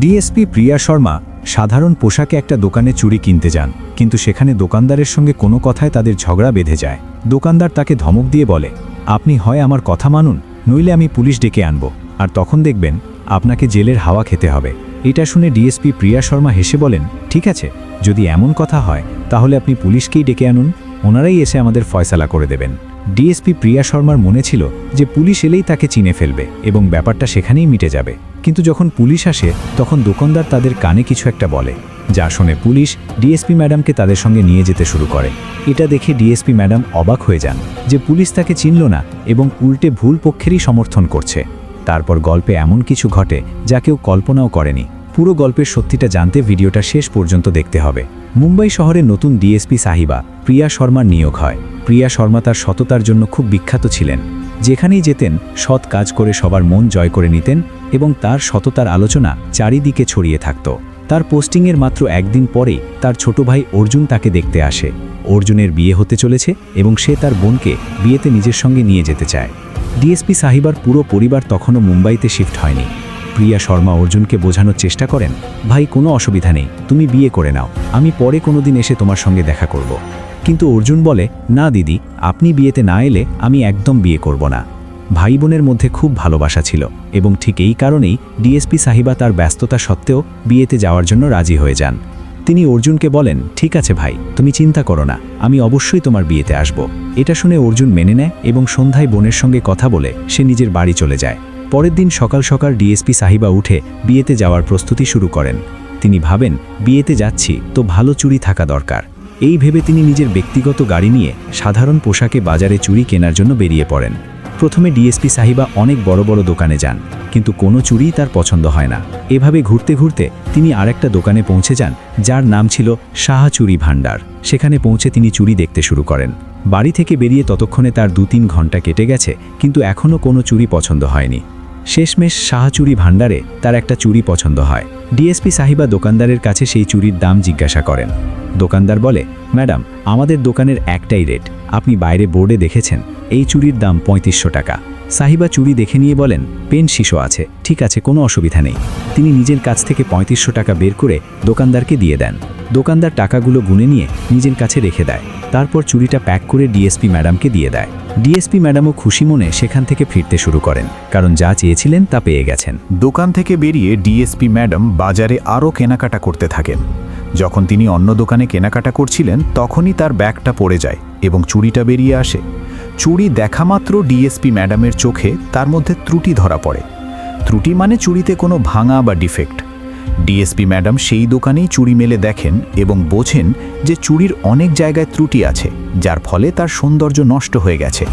DSP প্রিয়া শর্মা সাধারণ পোশাকে একটা দোকানে চুরি কিনতে যান, কিন্তু সেখানে দোকানদারের সঙ্গে কোনো কথায় তাদের ঝগড়া বেঁধে যায়। দোকানদার তাকে ধমক দিয়ে বলে, আপনি হয় আমার কথা মানুন, নইলে আমি পুলিশ ডেকে আনব। আর তখন দেখবেন, আপনাকে জেলের হাওয়া খেতে হবে। এটা শুনে ডিএসপি প্রিয়া শর্মা হেসে বলেন, ঠিক আছে, যদি এমন কথা হয়, তাহলে আপনি পুলিশকেই ডেকে আনুন। ওনারাই এসে আমাদের ফয়সালা করে দেবেন। ডিএসপি প্রিয়া শর্মার মনে ছিল যে পুলিশ এলেই তাকে চিনে ফেলবে এবং ব্যাপারটা সেখানেই মিটে যাবে। কিন্তু যখন পুলিশ আসে, তখন দোকানদার তাদের কানে কিছু একটা বলে, যা শুনে পুলিশ ডিএসপি ম্যাডামকে তাদের সঙ্গে নিয়ে যেতে শুরু করে। এটা দেখে ডিএসপি ম্যাডাম অবাক হয়ে যান যে পুলিশ তাকে চিনল না এবং উল্টে ভুল পক্ষেরই সমর্থন করছে। তারপর গল্পে এমন কিছু ঘটে যা কেউ কল্পনাও করেনি। পুরো গল্পের সত্যিটা জানতে ভিডিওটা শেষ পর্যন্ত দেখতে হবে। মুম্বাই শহরে নতুন ডিএসপি সাহিবা, প্রিয়া শর্মার নিয়োগ হয়। প্রিয়া শর্মা তার সততার জন্য খুব বিখ্যাত ছিলেন। যেখানেই যেতেন, সৎ কাজ করে সবার মন জয় করে নিতেন এবং তার সততার আলোচনা চারিদিকে ছড়িয়ে থাকত। তার পোস্টিংয়ের মাত্র একদিন পরেই তার ছোট ভাই অর্জুন তাকে দেখতে আসে। অর্জুনের বিয়ে হতে চলেছে এবং সে তার বোনকে বিয়েতে নিজের সঙ্গে নিয়ে যেতে চায়। ডিএসপি সাহিবার পুরো পরিবার তখনও মুম্বাইতে শিফট হয়নি। প্রিয়া শর্মা অর্জুনকে বোঝানোর চেষ্টা করেন, ভাই, কোনো অসুবিধা নেই, তুমি বিয়ে করে নাও, আমি পরে কোনোদিন এসে তোমার সঙ্গে দেখা করব। কিন্তু অর্জুন বলে, না, দিদি, আপনি বিয়েতে না এলে আমি একদম বিয়ে করব না। ভাই বোনের মধ্যে খুব ভালোবাসা ছিল এবং ঠিক এই কারণেই ডিএসপি সাহিবা তার ব্যস্ততা সত্ত্বেও বিয়েতে যাওয়ার জন্য রাজি হয়ে যান। তিনি অর্জুনকে বলেন, ঠিক আছে ভাই, তুমি চিন্তা করো না, আমি অবশ্যই তোমার বিয়েতে আসব। এটা শুনে অর্জুন মেনে নেয় এবং সন্ধ্যায় বোনের সঙ্গে কথা বলে সে নিজের বাড়ি চলে যায়। পরের দিন সকাল সকাল ডিএসপি সাহিবা উঠে বিয়েতে যাওয়ার প্রস্তুতি শুরু করেন। তিনি ভাবেন, বিয়েতে যাচ্ছি তো ভালো চুরি থাকা দরকার। এই ভেবে তিনি নিজের ব্যক্তিগত গাড়ি নিয়ে সাধারণ পোশাকে বাজারে চুরি কেনার জন্য বেরিয়ে পড়েন। প্রথমে ডিএসপি সাহিবা অনেক বড় বড় দোকানে যান, কিন্তু কোনো চুরিই তার পছন্দ হয় না। এভাবে ঘুরতে ঘুরতে তিনি আরেকটা দোকানে পৌঁছে যান, যার নাম ছিল সাহা চুরি ভাণ্ডার। সেখানে পৌঁছে তিনি চুরি দেখতে শুরু করেন। বাড়ি থেকে বেরিয়ে ততক্ষণে তার দু তিন ঘণ্টা কেটে গেছে, কিন্তু এখনও কোনো চুরি পছন্দ হয়নি। শেষমেশ শাহচুরি ভাণ্ডারে তার একটা চুরি পছন্দ হয়। ডিএসপি সাহিবা দোকানদারের কাছে সেই চুরির দাম জিজ্ঞাসা করেন। দোকানদার বলে, ম্যাডাম, আমাদের দোকানের একটাই রেট। আপনি বাইরে বোর্ডে দেখেছেন, এই চুরির দাম পঁয়ত্রিশশো টাকা। সাহিবা চুরি দেখে নিয়ে বলেন, পেন শিশো আছে, ঠিক আছে, কোনো অসুবিধা নেই। তিনি নিজের কাছ থেকে পঁয়ত্রিশশো টাকা বের করে দোকানদারকে দিয়ে দেন। দোকানদার টাকাগুলো গুনে নিয়ে নিজের কাছে রেখে দেয়। তারপর চুরিটা প্যাক করে ডিএসপি ম্যাডামকে দিয়ে দেয়। ডিএসপি ম্যাডামও খুশি মনে সেখান থেকে ফিরতে শুরু করেন, কারণ যা চেয়েছিলেন তা পেয়ে গেছেন। দোকান থেকে বেরিয়ে ডিএসপি ম্যাডাম বাজারে আরও কেনাকাটা করতে থাকেন। যখন তিনি অন্য দোকানে কেনাকাটা করছিলেন, তখনই তার ব্যাগটা পড়ে যায় এবং চুরিটা বেরিয়ে আসে। চুরি দেখা মাত্র ডিএসপি ম্যাডামের চোখে তার মধ্যে ত্রুটি ধরা পড়ে। ত্রুটি মানে চুরিতে কোনো ভাঙা বা ডিফেক্ট। ডিএসপি ম্যাডাম সেই দোকানেই চুরি মেলে দেখেন এবং বোঝেন যে চুরির অনেক জায়গায় ত্রুটি আছে, যার ফলে তার সৌন্দর্য নষ্ট হয়ে গেছে।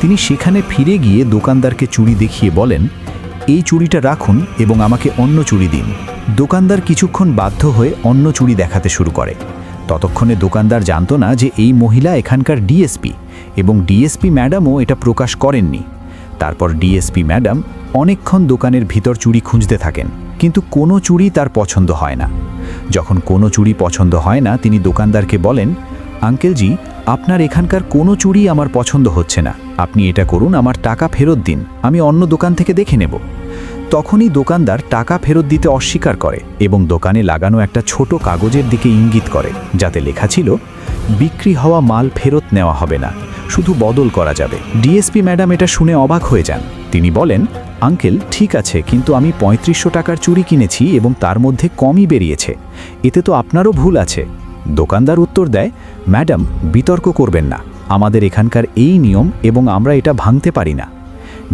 তিনি সেখানে ফিরে গিয়ে দোকানদারকে চুরি দেখিয়ে বলেন, এই চুরিটা রাখুন এবং আমাকে অন্য চুরি দিন। দোকানদার কিছুক্ষণ বাধ্য হয়ে অন্য চুরি দেখাতে শুরু করে। ততক্ষণে দোকানদার জানত না যে এই মহিলা এখানকার ডিএসপি এবং ডিএসপি ম্যাডামও এটা প্রকাশ করেননি। তারপর ডিএসপি ম্যাডাম অনেকক্ষণ দোকানের ভিতর চুরি খুঁজতে থাকেন, কিন্তু কোনো চুরি তার পছন্দ হয় না। যখন কোনো চুরি পছন্দ হয় না, তিনি দোকানদারকে বলেন আঙ্কেলজি আপনার এখানকার কোনো চুরি আমার পছন্দ হচ্ছে না। আপনি এটা করুন, আমার টাকা ফেরত দিন, আমি অন্য দোকান থেকে দেখে নেব। তখনই দোকানদার টাকা ফেরত দিতে অস্বীকার করে এবং দোকানে লাগানো একটা ছোট কাগজের দিকে ইঙ্গিত করে, যাতে লেখা ছিল, বিক্রি হওয়া মাল ফেরত নেওয়া হবে না, শুধু বদল করা যাবে। ডিএসপি ম্যাডাম এটা শুনে অবাক হয়ে যান। তিনি বলেন, আঙ্কেল, ঠিক আছে, কিন্তু আমি পঁয়ত্রিশশো টাকার চুরি কিনেছি এবং তার মধ্যে কমই বেরিয়েছে। এতে তো আপনারও ভুল আছে। দোকানদার উত্তর দেয়, ম্যাডাম, বিতর্ক করবেন না। আমাদের এখানকার এই নিয়ম এবং আমরা এটা ভাঙতে পারি না।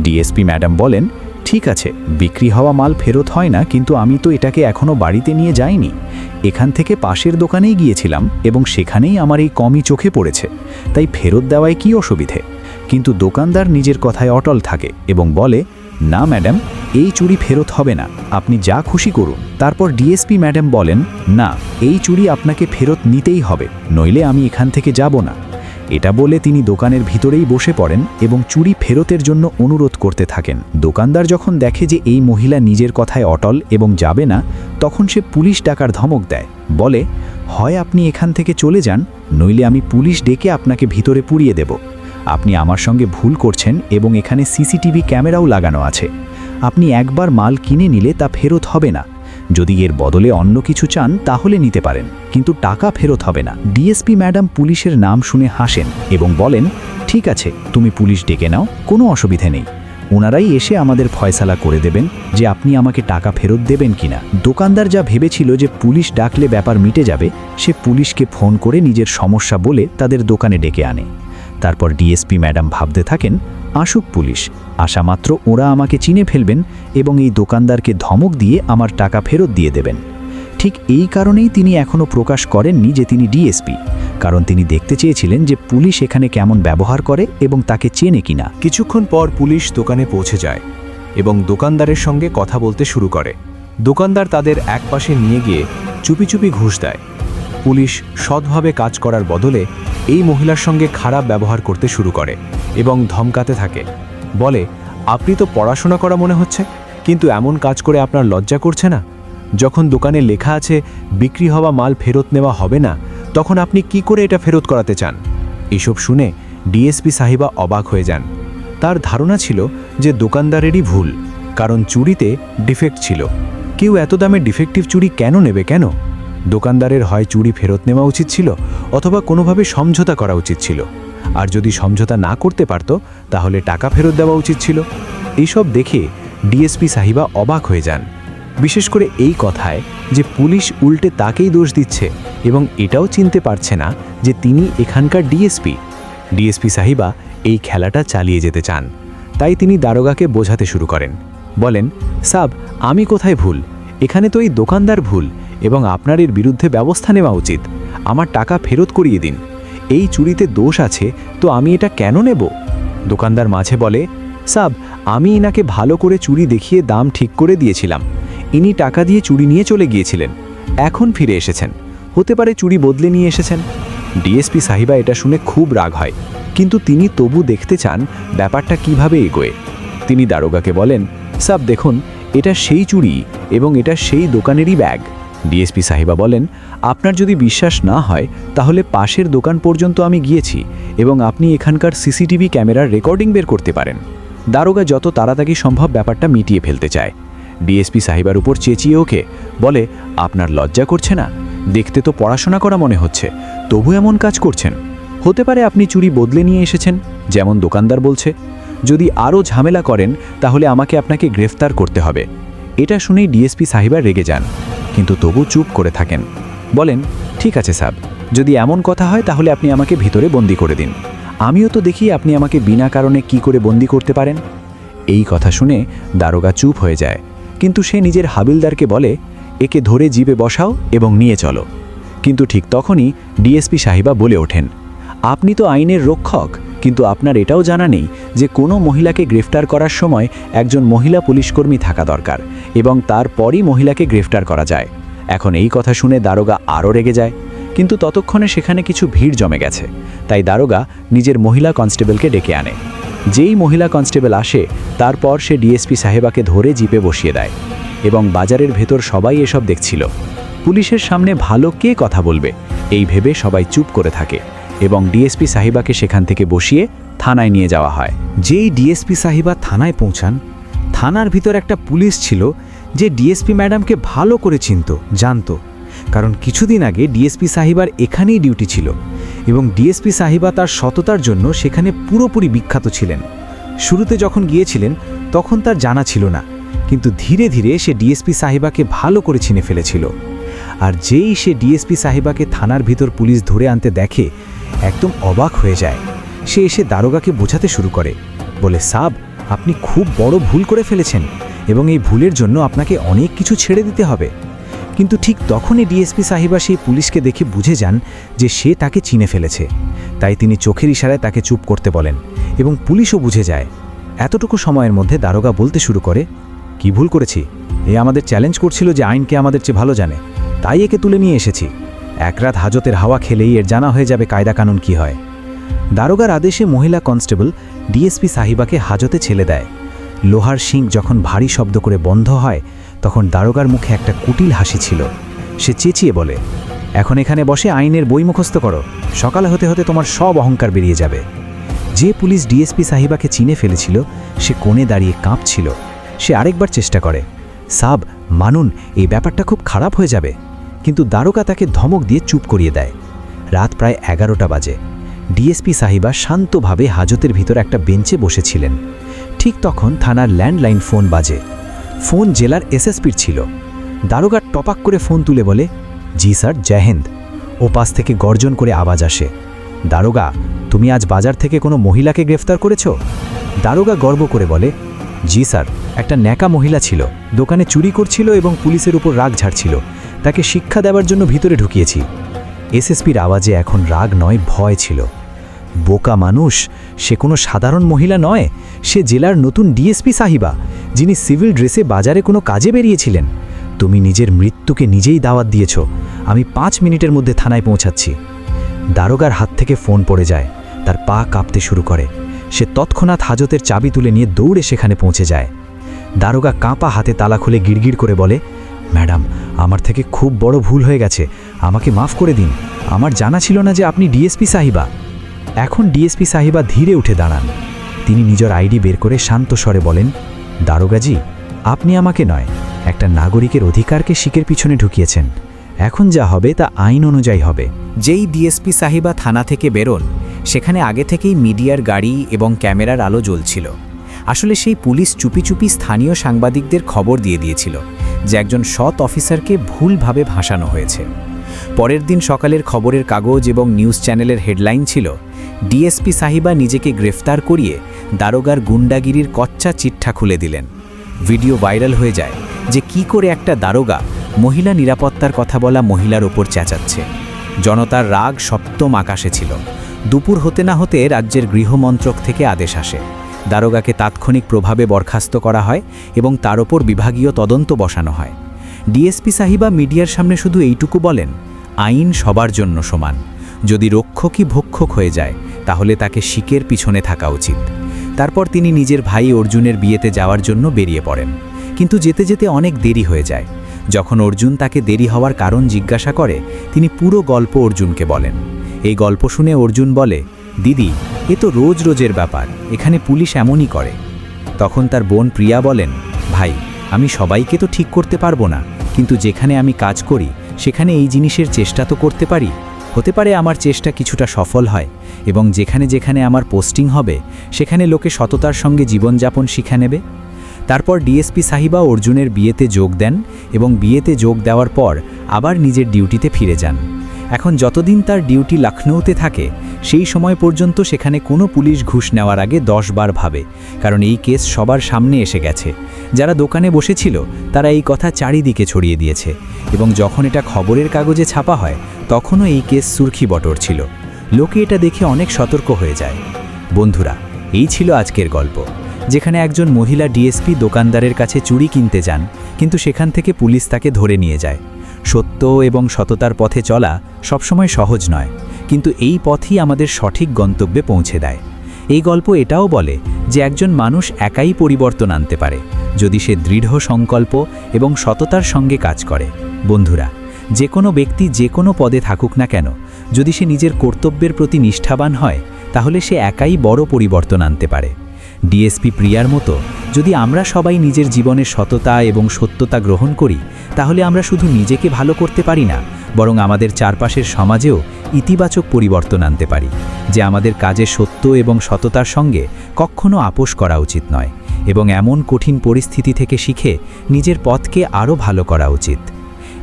ডিএসপি ম্যাডাম বলেন ঠিক আছে, বিক্রি হওয়া মাল ফেরত হয় না, কিন্তু আমি তো এটাকে এখনও বাড়িতে নিয়ে যাইনি। এখান থেকে পাশের দোকানেই গিয়েছিলাম এবং সেখানেই আমার এই কমই চোখে পড়েছে। তাই ফেরত দেওয়ায় কী অসুবিধে? কিন্তু দোকানদার নিজের কথায় অটল থাকে এবং বলে, না, ম্যাডাম, এই চুরি ফেরত হবে না। আপনি যা খুশি করুন। তারপর ডিএসপি ম্যাডাম বলেন, না, এই চুরি আপনাকে ফেরত নিতেই হবে, নইলে আমি এখান থেকে যাব না। এটা বলে তিনি দোকানের ভিতরেই বসে পড়েন এবং চুরি ফেরতের জন্য অনুরোধ করতে থাকেন। দোকানদার যখন দেখে যে এই মহিলা নিজের কথায় অটল এবং যাবে না, তখন সে পুলিশ ডাকার ধমক দেয়। বলে, হয় আপনি এখান থেকে চলে যান, নইলে আমি পুলিশ ডেকে আপনাকে ভিতরে পুড়িয়ে দেব। আপনি আমার সঙ্গে ভুল করছেন এবং এখানে সিসিটিভি ক্যামেরাও লাগানো আছে। আপনি একবার মাল কিনে নিলে তা ফেরত হবে না। যদি এর বদলে অন্য কিছু চান, তাহলে নিতে পারেন। কিন্তু টাকা ফেরত হবে না। ডিএসপি ম্যাডাম পুলিশের নাম শুনে হাসেন এবং বলেন, ঠিক আছে, তুমি পুলিশ ডেকে নাও, কোনো অসুবিধে নেই। ওনারাই এসে আমাদের ফয়সালা করে দেবেন যে আপনি আমাকে টাকা ফেরত দেবেন কিনা। দোকানদার যা ভেবেছিল যে পুলিশ ডাকলে ব্যাপার মিটে যাবে, সে পুলিশকে ফোন করে নিজের সমস্যা বলে তাদের দোকানে ডেকে আনে। তারপর ডিএসপি ম্যাডাম ভাবতে থাকেন, আসুক পুলিশ, আসা মাত্র ওরা আমাকে চিনে ফেলবেন এবং এই দোকানদারকে ধমক দিয়ে আমার টাকা ফেরত দিয়ে দেবেন। ঠিক এই কারণেই তিনি এখনও প্রকাশ করেননি যে তিনি ডিএসপি কারণ তিনি দেখতে চেয়েছিলেন যে পুলিশ এখানে কেমন ব্যবহার করে এবং তাকে চেনে কিনা। কিছুক্ষণ পর পুলিশ দোকানে পৌঁছে যায় এবং দোকানদারের সঙ্গে কথা বলতে শুরু করে। দোকানদার তাদের একপাশে নিয়ে গিয়ে চুপি চুপি ঘুষ দেয়। পুলিশ সৎভাবে কাজ করার বদলে এই মহিলার সঙ্গে খারাপ ব্যবহার করতে শুরু করে এবং ধমকাতে থাকে। বলে, আপনি তো পড়াশোনা করা মনে হচ্ছে, কিন্তু এমন কাজ করে আপনার লজ্জা করছে না? যখন দোকানে লেখা আছে, বিক্রি হওয়া মাল ফেরত নেওয়া হবে না, তখন আপনি কি করে এটা ফেরত করাতে চান? এসব শুনে ডিএসপি সাহিবা অবাক হয়ে যান। তার ধারণা ছিল যে দোকানদারেরই ভুল, কারণ চুরিতে ডিফেক্ট ছিল। কেউ এত দামে ডিফেক্টিভ চুরি কেন নেবে কেন? দোকানদারের হয় চুরি ফেরত নেওয়া উচিত ছিল অথবা কোনোভাবে সমঝোতা করা উচিত ছিল। আর যদি সমঝোতা না করতে পারত, তাহলে টাকা ফেরত দেওয়া উচিত ছিল। এইসব দেখে ডিএসপি সাহিবা অবাক হয়ে যান। বিশেষ করে এই কথায় যে পুলিশ উল্টে তাকেই দোষ দিচ্ছে এবং এটাও চিনতে পারছে না যে তিনি এখানকার ডিএসপি। ডিএসপি সাহিবা এই খেলাটা চালিয়ে যেতে চান। তাই তিনি দারোগাকে বোঝাতে শুরু করেন। বলেন, সাব, আমি কোথায় ভুল? এখানে তো এই দোকানদার ভুল এবং আপনার এর বিরুদ্ধে ব্যবস্থা নেওয়া উচিত। আমার টাকা ফেরত করিয়ে দিন। এই চুরিতে দোষ আছে, তো আমি এটা কেন নেব? দোকানদার মাঝে বলে, সাব, আমি ইনাকে ভালো করে চুরি দেখিয়ে দাম ঠিক করে দিয়েছিলাম। ইনি টাকা দিয়ে চুরি নিয়ে চলে গিয়েছিলেন। এখন ফিরে এসেছেন। হতে পারে চুরি বদলে নিয়ে এসেছেন। ডিএসপি সাহিবা এটা শুনে খুব রাগ হয়। কিন্তু তিনি তবু দেখতে চান ব্যাপারটা কীভাবে এগোয়। তিনি দারোগাকে বলেন, সাব, দেখুন এটা সেই চুরি এবং এটা সেই দোকানেরই ব্যাগ। ডিএসপি সাহেবা বলেন, আপনার যদি বিশ্বাস না হয়, তাহলে পাশের দোকান পর্যন্ত আমি গিয়েছি এবং আপনি এখানকার সিসিটিভি ক্যামেরার রেকর্ডিং বের করতে পারেন। দারোগা যত তাড়াতাড়ি সম্ভব ব্যাপারটা মিটিয়ে ফেলতে চায়। ডিএসপি সাহিবার উপর চেঁচিয়ে ওকে বলে, আপনার লজ্জা করছে না? দেখতে তো পড়াশোনা করা মনে হচ্ছে, তবু এমন কাজ করছেন। হতে পারে আপনি চুরি বদলে নিয়ে এসেছেন, যেমন দোকানদার বলছে। যদি আরও ঝামেলা করেন, তাহলে আমাকে আপনাকে গ্রেফতার করতে হবে। এটা শুনেই ডিএসপি সাহিবা রেগে যান, কিন্তু তবু চুপ করে থাকেন। বলেন, ঠিক আছে সাব, যদি এমন কথা হয় তাহলে আপনি আমাকে ভিতরে বন্দি করে দিন। আমিও তো দেখি আপনি আমাকে বিনা কারণে কি করে বন্দি করতে পারেন। এই কথা শুনে দারোগা চুপ হয়ে যায়, কিন্তু সে নিজের হাবিলদারকে বলে, একে ধরে জিপে বসাও এবং নিয়ে চলো। কিন্তু ঠিক তখনই ডিএসপি সাহিবা বলে ওঠেন, আপনি তো আইনের রক্ষক কিন্তু আপনার এটাও জানা নেই যে কোনো মহিলাকে গ্রেফতার করার সময় একজন মহিলা পুলিশকর্মী থাকা দরকার এবং তারপরই মহিলাকে গ্রেফতার করা যায়। এখন এই কথা শুনে দারোগা আরও রেগে যায়। কিন্তু ততক্ষণে সেখানে কিছু ভিড় জমে গেছে। তাই দারোগা নিজের মহিলা কনস্টেবলকে ডেকে আনে। যেই মহিলা কনস্টেবল আসে, তারপর সে ডিএসপি সাহেবাকে ধরে জিপে বসিয়ে দেয় এবং বাজারের ভেতর সবাই এসব দেখছিল। পুলিশের সামনে ভালো কে কথা বলবে, এই ভেবে সবাই চুপ করে থাকে। এবং ডিএসপি সাহিবাকে সেখান থেকে বসিয়ে থানায় নিয়ে যাওয়া হয়। যেই ডিএসপি সাহিবা থানায় পৌঁছান, থানার ভিতর একটা পুলিশ ছিল যে ডিএসপি ম্যাডামকে ভালো করে চিনত, জানতো। কারণ কিছুদিন আগে ডিএসপি সাহিবার এখানেই ডিউটি ছিল এবং ডিএসপি সাহিবা তার সততার জন্য সেখানে পুরোপুরি বিখ্যাত ছিলেন। শুরুতে যখন গিয়েছিলেন, তখন তার জানা ছিল না, কিন্তু ধীরে ধীরে সে ডিএসপি সাহিবাকে ভালো করে চিনে ফেলেছিল। আর যেই সে ডিএসপি সাহিবাকে থানার ভিতর পুলিশ ধরে আনতে দেখে একদম অবাক হয়ে যায়। সে এসে দারোগাকে বোঝাতে শুরু করে। বলে, সাব, আপনি খুব বড় ভুল করে ফেলেছেন এবং এই ভুলের জন্য আপনাকে অনেক কিছু ছেড়ে দিতে হবে। কিন্তু ঠিক তখনই ডিএসপি সাহিবা সেই পুলিশকে দেখে বুঝে যান যে সে তাকে চিনে ফেলেছে। তাই তিনি চোখের ইশারায় তাকে চুপ করতে বলেন এবং পুলিশও বুঝে যায়। এতটুকু সময়ের মধ্যে দারোগা বলতে শুরু করে, কি ভুল করেছি? এ আমাদের চ্যালেঞ্জ করছিল যে আইনকে আমাদের চেয়ে ভালো জানে। তাই একে তুলে নিয়ে এসেছি। এক রাত হাজতের হাওয়া খেলেই এর জানা হয়ে যাবে কায়দা কানুন কি হয়। দারোগার আদেশে মহিলা কনস্টেবল ডিএসপি সাহিবাকে হাজতে ছেলে দেয়। লোহার শিং যখন ভারী শব্দ করে বন্ধ হয়, তখন দারোগার মুখে একটা কুটিল হাসি ছিল। সে চেঁচিয়ে বলে, এখন এখানে বসে আইনের বই মুখস্থ করো। সকালে হতে হতে তোমার সব অহংকার বেরিয়ে যাবে। যে পুলিশ ডিএসপি সাহিবাকে চিনে ফেলেছিল, সে কোণে দাঁড়িয়ে কাঁপছিল। সে আরেকবার চেষ্টা করে, সাব, মানুন, এই ব্যাপারটা খুব খারাপ হয়ে যাবে। কিন্তু দারোগা তাকে ধমক দিয়ে চুপ করিয়ে দেয়। রাত প্রায় এগারোটা বাজে। ডিএসপি সাহিবা শান্তভাবে হাজতের ভিতর একটা বেঞ্চে বসেছিলেন। ঠিক তখন থানার ল্যান্ডলাইন ফোন বাজে। ফোন জেলার এসএসপির ছিল। দারোগা টপাক করে ফোন তুলে বলে, জি স্যার জয়হিন্দ ও পাশ থেকে গর্জন করে আওয়াজ আসে। দারোগা, তুমি আজ বাজার থেকে কোনো মহিলাকে গ্রেফতার করেছ? দারোগা গর্ব করে বলে, জি স্যার, একটা ন্যাকা মহিলা ছিল। দোকানে চুরি করছিল এবং পুলিশের উপর রাগ ঝাড়ছিল। তাকে শিক্ষা দেওয়ার জন্য ভিতরে ঢুকিয়েছি। এসএসপির আওয়াজে এখন রাগ নয়, ভয় ছিল। বোকা মানুষ, সে কোনো সাধারণ মহিলা নয়, সে জেলার নতুন ডিএসপি সাহিবা, যিনি সিভিল ড্রেসে বাজারে কোনো কাজে বেরিয়েছিলেন। তুমি নিজের মৃত্যুকে নিজেই দাওয়াত দিয়েছ। আমি পাঁচ মিনিটের মধ্যে থানায় পৌঁছাচ্ছি। দারোগার হাত থেকে ফোন পড়ে যায়, তার পা কাঁপতে শুরু করে। সে তৎক্ষণাৎ হাজতের চাবি তুলে নিয়ে দৌড়ে সেখানে পৌঁছে যায়। দারোগা কাঁপা হাতে তালা খুলে গিড়গিড় করে বলে ম্যাডাম, আমার থেকে খুব বড় ভুল হয়ে গেছে। আমাকে মাফ করে দিন। আমার জানা ছিল না যে আপনি ডিএসপি সাহিবা। এখন ডিএসপি সাহিবা ধীরে উঠে দাঁড়ান। তিনি নিজের আইডি বের করে শান্ত স্বরে বলেন, দারোগাজি, আপনি আমাকে নয়, একটা নাগরিকের অধিকারকে শিকের পিছনে ঢুকিয়েছেন। এখন যা হবে তা আইন অনুযায়ী হবে। যেই ডিএসপি সাহিবা থানা থেকে বেরোন, সেখানে আগে থেকেই মিডিয়ার গাড়ি এবং ক্যামেরার আলো জ্বলছিল। আসলে সেই পুলিশ চুপি চুপি স্থানীয় সাংবাদিকদের খবর দিয়ে দিয়েছিল। যে একজন সৎ অফিসারকে ভুলভাবে ভাসানো হয়েছে। পরের দিন সকালের খবরের কাগজ এবং নিউজ চ্যানেলের হেডলাইন ছিল, ডিএসপি সাহিবা নিজেকে গ্রেফতার করিয়ে দারোগার গুন্ডাগিরির কচ্চা চিঠা খুলে দিলেন। ভিডিও ভাইরাল হয়ে যায় যে কি করে একটা দারোগা মহিলা নিরাপত্তার কথা বলা মহিলার ওপর চেঁচাচ্ছে। জনতার রাগ সপ্তম আকাশে ছিল। দুপুর হতে না হতে রাজ্যের গৃহমন্ত্রক থেকে আদেশ আসে। দারোগাকে তাৎক্ষণিক প্রভাবে বরখাস্ত করা হয় এবং তার ওপর বিভাগীয় তদন্ত বসানো হয়। ডিএসপি সাহিবা মিডিয়ার সামনে শুধু এইটুকু বলেন, আইন সবার জন্য সমান। যদি রক্ষকই ভক্ষক হয়ে যায়, তাহলে তাকে শিকের পিছনে থাকা উচিত। তারপর তিনি নিজের ভাই অর্জুনের বিয়েতে যাওয়ার জন্য বেরিয়ে পড়েন। কিন্তু যেতে যেতে অনেক দেরি হয়ে যায়। যখন অর্জুন তাকে দেরি হওয়ার কারণ জিজ্ঞাসা করে, তিনি পুরো গল্প অর্জুনকে বলেন। এই গল্প শুনে অর্জুন বলে, দিদি এ তো রোজ রোজের ব্যাপার, এখানে পুলিশ এমনই করে। তখন তার বোন প্রিয়া বলেন, ভাই, আমি সবাইকে তো ঠিক করতে পারব না, কিন্তু যেখানে আমি কাজ করি, সেখানে এই জিনিসের চেষ্টা তো করতে পারি। হতে পারে আমার চেষ্টা কিছুটা সফল হয়, এবং যেখানে যেখানে আমার পোস্টিং হবে, সেখানে লোকে সততার সঙ্গে জীবনযাপন শিখে নেবে। তারপর ডিএসপি সাহিবা অর্জুনের বিয়েতে যোগ দেন এবং বিয়েতে যোগ দেওয়ার পর আবার নিজের ডিউটিতে ফিরে যান। এখন যতদিন তার ডিউটি লখনৌতে থাকে, সেই সময় পর্যন্ত সেখানে কোনো পুলিশ ঘুষ নেওয়ার আগে দশ বার ভাবে, কারণ এই কেস সবার সামনে এসে গেছে। যারা দোকানে বসেছিল, তারা এই কথা চারিদিকে ছড়িয়ে দিয়েছে এবং যখন এটা খবরের কাগজে ছাপা হয়, তখনও এই কেস সুরখি বটর ছিল। লোকে এটা দেখে অনেক সতর্ক হয়ে যায়। বন্ধুরা, এই ছিল আজকের গল্প, যেখানে একজন মহিলা ডিএসপি দোকানদারের কাছে চুরি কিনতে যান, কিন্তু সেখান থেকে পুলিশ তাকে ধরে নিয়ে যায়। সত্য এবং সততার পথে চলা সবসময় সহজ নয়, কিন্তু এই পথই আমাদের সঠিক গন্তব্যে পৌঁছে দেয়। এই গল্প এটাও বলে যে একজন মানুষ একাই পরিবর্তন আনতে পারে, যদি সে দৃঢ় সংকল্প এবং সততার সঙ্গে কাজ করে। বন্ধুরা যে কোনো ব্যক্তি যে কোনো পদে থাকুক না কেন, যদি সে নিজের কর্তব্যের প্রতি নিষ্ঠাবান হয়, তাহলে সে একাই বড় পরিবর্তন আনতে পারে। ডিএসপি প্রিয়ার মতো, যদি আমরা সবাই নিজের জীবনের সততা এবং সত্যতা গ্রহণ করি, তাহলে আমরা শুধু নিজেকে ভালো করতে পারি না বরং আমাদের চারপাশের সমাজেও ইতিবাচক পরিবর্তন আনতে পারি, যে আমাদের কাজে সত্য এবং সততার সঙ্গে কখনো আপোষ করা উচিত নয় এবং এমন কঠিন পরিস্থিতি থেকে শিখে নিজের পথকে আরও ভালো করা উচিত।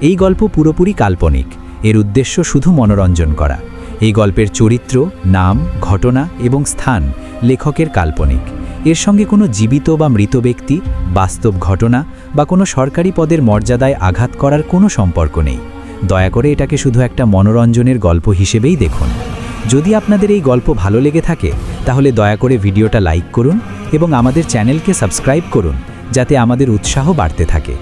এই গল্প পুরোপুরি কাল্পনিক, এর উদ্দেশ্য শুধু মনোরঞ্জন করা। এই গল্পের চরিত্র, নাম, ঘটনা এবং স্থান লেখকের কাল্পনিক। এর সঙ্গে কোনো জীবিত বা মৃত ব্যক্তি, বাস্তব ঘটনা বা কোনো সরকারি পদের মর্যাদায় আঘাত করার কোনো সম্পর্ক নেই। দয়া করে এটাকে শুধু একটা মনোরঞ্জনের গল্প হিসেবেই দেখুন। যদি আপনাদের এই গল্প ভালো লেগে থাকে, তাহলে দয়া করে ভিডিওটা লাইক করুন এবং আমাদের চ্যানেলকে সাবস্ক্রাইব করুন, যাতে আমাদের উৎসাহ বাড়তে থাকে।